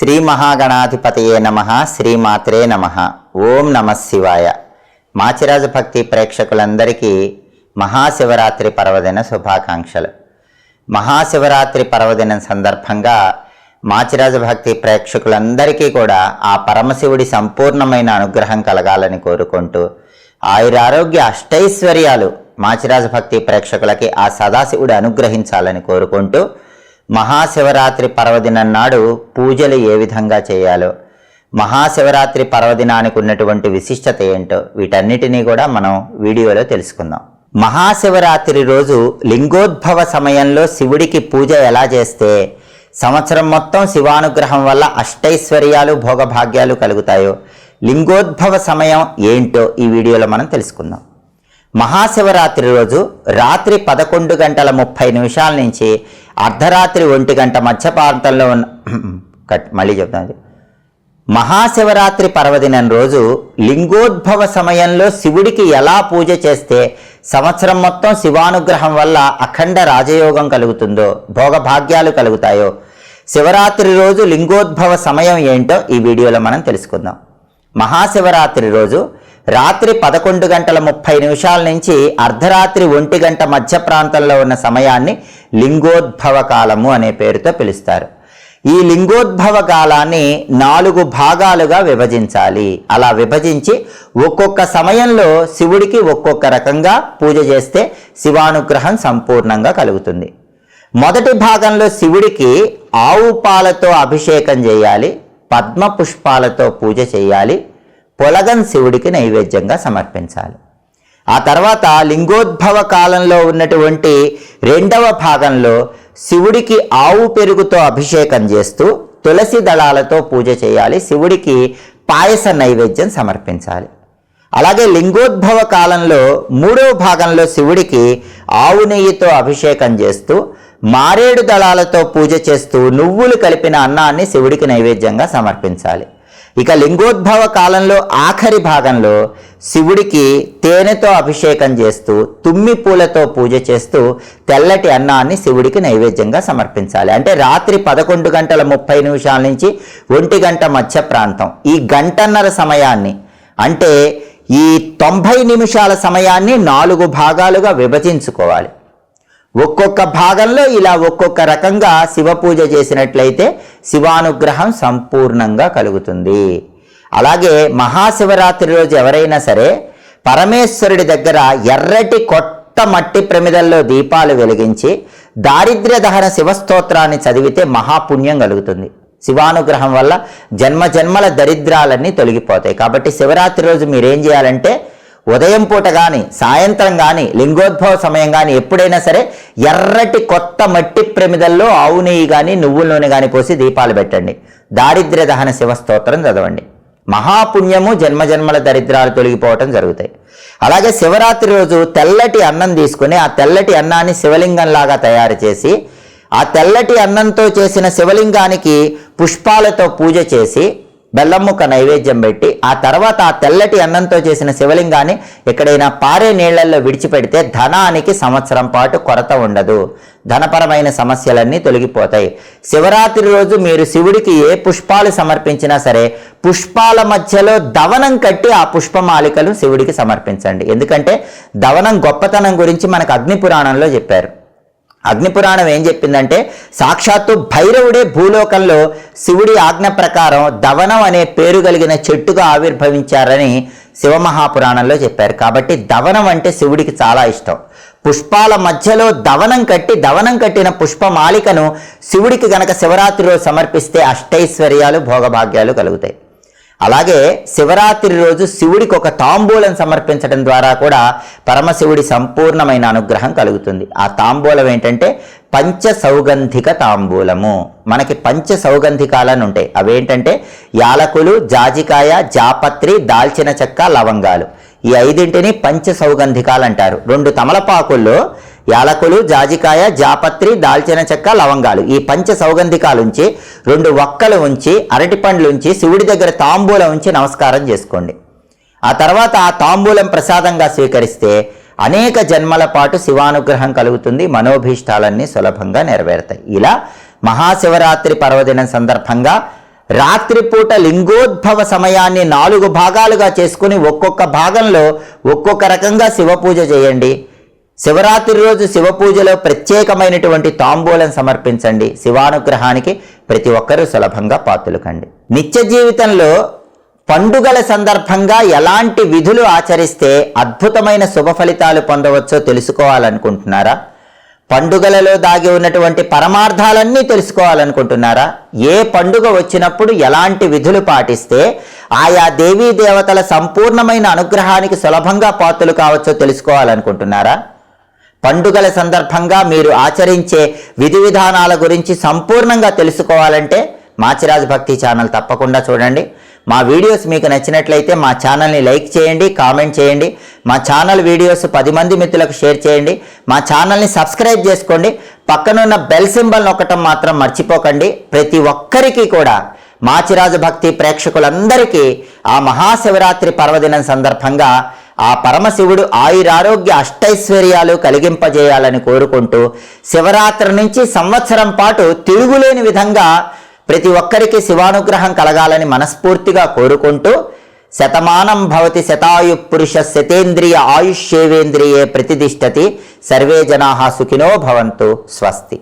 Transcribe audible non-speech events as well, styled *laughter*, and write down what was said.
శ్రీ మహాగణాధిపతయే నమ శ్రీమాత్రే నమ. ఓం నమ శివాయ. మాచిరాజు భక్తి ప్రేక్షకులందరికీ మహాశివరాత్రి పర్వదిన శుభాకాంక్షలు. మహాశివరాత్రి పర్వదినం సందర్భంగా మాచిరాజు భక్తి ప్రేక్షకులందరికీ కూడా ఆ పరమశివుడి సంపూర్ణమైన అనుగ్రహం కలగాలని కోరుకుంటూ ఆయురారోగ్య అష్టైశ్వర్యాలు మాచిరాజు భక్తి ప్రేక్షకులకి ఆ సదాశివుడు అనుగ్రహించాలని కోరుకుంటూ మహాశివరాత్రి పర్వదినం నాడు పూజలు ఏ విధంగా చేయాలో. మహాశివరాత్రి పర్వదినానికి ఉన్నటువంటి విశిష్టత ఏంటో వీటన్నిటినీ కూడా మనం వీడియోలో తెలుసుకుందాం. మహాశివరాత్రి రోజు లింగోద్భవ సమయంలో శివుడికి పూజ ఎలా చేస్తే సంవత్సరం మొత్తం శివానుగ్రహం వల్ల అష్టైశ్వర్యాలు భోగభాగ్యాలు కలుగుతాయో లింగోద్భవ సమయం ఏంటో ఈ వీడియోలో మనం తెలుసుకుందాం. మహాశివరాత్రి రోజు రాత్రి పదకొండు గంటల ముప్పై నిమిషాల నుంచి అర్ధరాత్రి ఒంటి గంట మధ్య ప్రాంతంలో ఉన్న *clears throat* మళ్ళీ చెప్తాను. మహాశివరాత్రి పర్వదినం రోజు లింగోద్భవ సమయంలో శివుడికి ఎలా పూజ చేస్తే సంవత్సరం మొత్తం శివానుగ్రహం వల్ల అఖండ రాజయోగం కలుగుతుందో భోగభాగ్యాలు కలుగుతాయో శివరాత్రి రోజు లింగోద్భవ సమయం ఏంటో ఈ వీడియోలో మనం తెలుసుకుందాం. మహాశివరాత్రి రోజు రాత్రి పదకొండు గంటల ముప్పై నిమిషాల నుంచి అర్ధరాత్రి ఒంటి గంట మధ్య ప్రాంతంలో ఉన్న సమయాన్ని లింగోద్భవ కాలము అనే పేరుతో పిలుస్తారు. ఈ లింగోద్భవ కాలాన్ని నాలుగు భాగాలుగా విభజించాలి. అలా విభజించి ఒక్కొక్క సమయంలో శివుడికి ఒక్కొక్క రకంగా పూజ చేస్తే శివానుగ్రహం సంపూర్ణంగా కలుగుతుంది. మొదటి భాగంలో శివుడికి ఆవు పాలతో అభిషేకం చేయాలి పద్మ పుష్పాలతో పూజ చేయాలి పొలగన్ శివుడికి నైవేద్యంగా సమర్పించాలి. ఆ తర్వాత లింగోద్భవ కాలంలో ఉన్నటువంటి రెండవ భాగంలో శివుడికి ఆవు పెరుగుతో అభిషేకం చేస్తూ తులసి దళాలతో పూజ చేయాలి. శివుడికి పాయస నైవేద్యం సమర్పించాలి. అలాగే లింగోద్భవ కాలంలో మూడవ భాగంలో శివుడికి ఆవు నెయ్యితో అభిషేకం చేస్తూ మారేడు దళాలతో పూజ చేస్తూ నువ్వులు కలిపిన అన్నాన్ని శివుడికి నైవేద్యంగా సమర్పించాలి. ఇక లింగోద్భవ కాలంలో ఆఖరి భాగంలో శివుడికి తేనెతో అభిషేకం చేస్తూ తుమ్మి పూలతో పూజ చేస్తూ తెల్లటి అన్నాన్ని శివుడికి నైవేద్యంగా సమర్పించాలి. అంటే రాత్రి పదకొండు గంటల ముప్పై నిమిషాల నుంచి ఒంటి గంట మధ్య ప్రాంతం. ఈ గంటన్నర సమయాన్ని అంటే ఈ తొంభై నిమిషాల సమయాన్ని నాలుగు భాగాలుగా విభజించుకోవాలి. ఒక్కొక్క భాగంలో ఇలా ఒక్కొక్క రకంగా శివ పూజ చేసినట్లయితే శివానుగ్రహం సంపూర్ణంగా కలుగుతుంది. అలాగే మహాశివరాత్రి రోజు ఎవరైనా సరే పరమేశ్వరుడి దగ్గర ఎర్రటి కొత్త మట్టి ప్రమిదల్లో దీపాలు వెలిగించి దారిద్ర్య దహన శివస్తోత్రాన్ని చదివితే మహాపుణ్యం కలుగుతుంది. శివానుగ్రహం వల్ల జన్మ జన్మల దరిద్రాలన్నీ తొలగిపోతాయి. కాబట్టి శివరాత్రి రోజు మీరేం చేయాలంటే ఉదయం పూట కానీ సాయంత్రం కానీ లింగోద్భవ సమయం కానీ ఎప్పుడైనా సరే ఎర్రటి కొత్త మట్టి ప్రమిదల్లో ఆవు నెయ్యి కానీ నువ్వుల నూనె కానీ పోసి దీపాలు పెట్టండి. దారిద్ర్య దహన శివస్తోత్రం చదవండి. మహాపుణ్యము జన్మజన్మల దరిద్రాలు తొలగిపోవటం జరుగుతాయి. అలాగే శివరాత్రి రోజు తెల్లటి అన్నం తీసుకుని ఆ తెల్లటి అన్నాన్ని శివలింగంలాగా తయారు చేసి ఆ తెల్లటి అన్నంతో చేసిన శివలింగానికి పుష్పాలతో పూజ చేసి బెల్లం ముక్క నైవేద్యం పెట్టి ఆ తర్వాత ఆ తెల్లటి అన్నంతో చేసిన శివలింగాన్ని ఎక్కడైనా పారే నీళ్ళలో విడిచిపెడితే ధనానికి సంవత్సరం పాటు కొరత ఉండదు. ధనపరమైన సమస్యలన్నీ తొలగిపోతాయి. శివరాత్రి రోజు మీరు శివుడికి ఏ పుష్పాలు సమర్పించినా సరే పుష్పాల మధ్యలో దవనం కట్టి ఆ పుష్పమాలికలు శివుడికి సమర్పించండి. ఎందుకంటే దవనం గొప్పతనం గురించి మనకు అగ్ని పురాణంలో చెప్పారు. అగ్నిపురాణం ఏం చెప్పిందంటే సాక్షాత్తు భైరవుడే భూలోకంలో శివుడి ఆజ్ఞ ప్రకారం దవనం అనే పేరు కలిగిన చెట్టుగా ఆవిర్భవించారని శివమహాపురాణంలో చెప్పారు. కాబట్టి దవనం అంటే శివుడికి చాలా ఇష్టం. పుష్పాల మధ్యలో దవనం కట్టి దవనం కట్టిన పుష్పమాలికను శివుడికి గనక శివరాత్రిలో సమర్పిస్తే అష్టైశ్వర్యాలు భోగభాగ్యాలు కలుగుతాయి. అలాగే శివరాత్రి రోజు శివుడికి ఒక తాంబూలం సమర్పించడం ద్వారా కూడా పరమశివుడి సంపూర్ణమైన అనుగ్రహం కలుగుతుంది. ఆ తాంబూలం ఏంటంటే పంచ సౌగంధిక తాంబూలము. మనకి పంచ సౌగంధికాలను ఉంటాయి. అవేంటంటే యాలకులు జాజికాయ జాపత్రి దాల్చిన చెక్క లవంగాలు. ఈ ఐదింటిని పంచ సౌగంధికాలు అంటారు. రెండు తమలపాకుల్లో యాలకులు జాజికాయ జాపత్రి దాల్చిన చెక్క లవంగాలు. ఈ పంచ సౌగంధికాలుంచి రెండు వక్కలు ఉంచి అరటి శివుడి దగ్గర తాంబూలం ఉంచి నమస్కారం చేసుకోండి. ఆ తర్వాత ఆ తాంబూలం ప్రసాదంగా స్వీకరిస్తే అనేక జన్మల పాటు శివానుగ్రహం కలుగుతుంది మనోభీష్టాలన్నీ సులభంగా నెరవేరుతాయి. ఇలా మహాశివరాత్రి పర్వదినం సందర్భంగా రాత్రిపూట లింగోద్భవ సమయాన్ని నాలుగు భాగాలుగా చేసుకుని ఒక్కొక్క భాగంలో ఒక్కొక్క రకంగా శివ పూజ చేయండి. శివరాత్రి రోజు శివ పూజలో ప్రత్యేకమైనటువంటి తాంబూలం సమర్పించండి. శివానుగ్రహానికి ప్రతి ఒక్కరూ సులభంగా పాత్రలు కండి నిత్య జీవితంలో పండుగల సందర్భంగా ఎలాంటి విధులు ఆచరిస్తే అద్భుతమైన శుభ ఫలితాలు పొందవచ్చో తెలుసుకోవాలనుకుంటున్నారా? పండుగలలో దాగి ఉన్నటువంటి పరమార్థాలన్నీ తెలుసుకోవాలనుకుంటున్నారా? ఏ పండుగ వచ్చినప్పుడు ఎలాంటి విధులు పాటిస్తే ఆయా దేవీ దేవతల సంపూర్ణమైన అనుగ్రహానికి సులభంగా పాత్రలు కావచ్చో తెలుసుకోవాలనుకుంటున్నారా? పండుగల సందర్భంగా మీరు ఆచరించే విధి విధానాల గురించి సంపూర్ణంగా తెలుసుకోవాలంటే మాచిరాజ్ భక్తి ఛానల్ తప్పకుండా చూడండి. మా వీడియోస్ మీకు నచ్చినట్లయితే మా ఛానల్ని లైక్ చేయండి కామెంట్ చేయండి. మా ఛానల్ వీడియోస్ పది మంది మిత్రులకు షేర్ చేయండి. మా ఛానల్ని సబ్స్క్రైబ్ చేసుకోండి. పక్కనున్న బెల్ సింబల్ నొక్కటం మాత్రం మర్చిపోకండి. ప్రతి ఒక్కరికి కూడా మాచిరాజు భక్తి ప్రేక్షకులందరికీ ఆ మహాశివరాత్రి పర్వదినం సందర్భంగా ఆ పరమశివుడు ఆయురారోగ్య అష్టైశ్వర్యాలు కలిగింపజేయాలని కోరుకుంటూ శివరాత్రి నుంచి సంవత్సరం పాటు తిరుగులేని విధంగా ప్రతి ఒక్కరికి శివానుగ్రహం కలగాలని మనస్ఫూర్తిగా కోరుకుంటూ శతమానం భవతి శతాయు పురుష శతేంద్రియ ఆయుష్యేవేంద్రియే ప్రతిదిష్టతి సర్వే జనా సుఖినో భవంతు. స్వస్తి.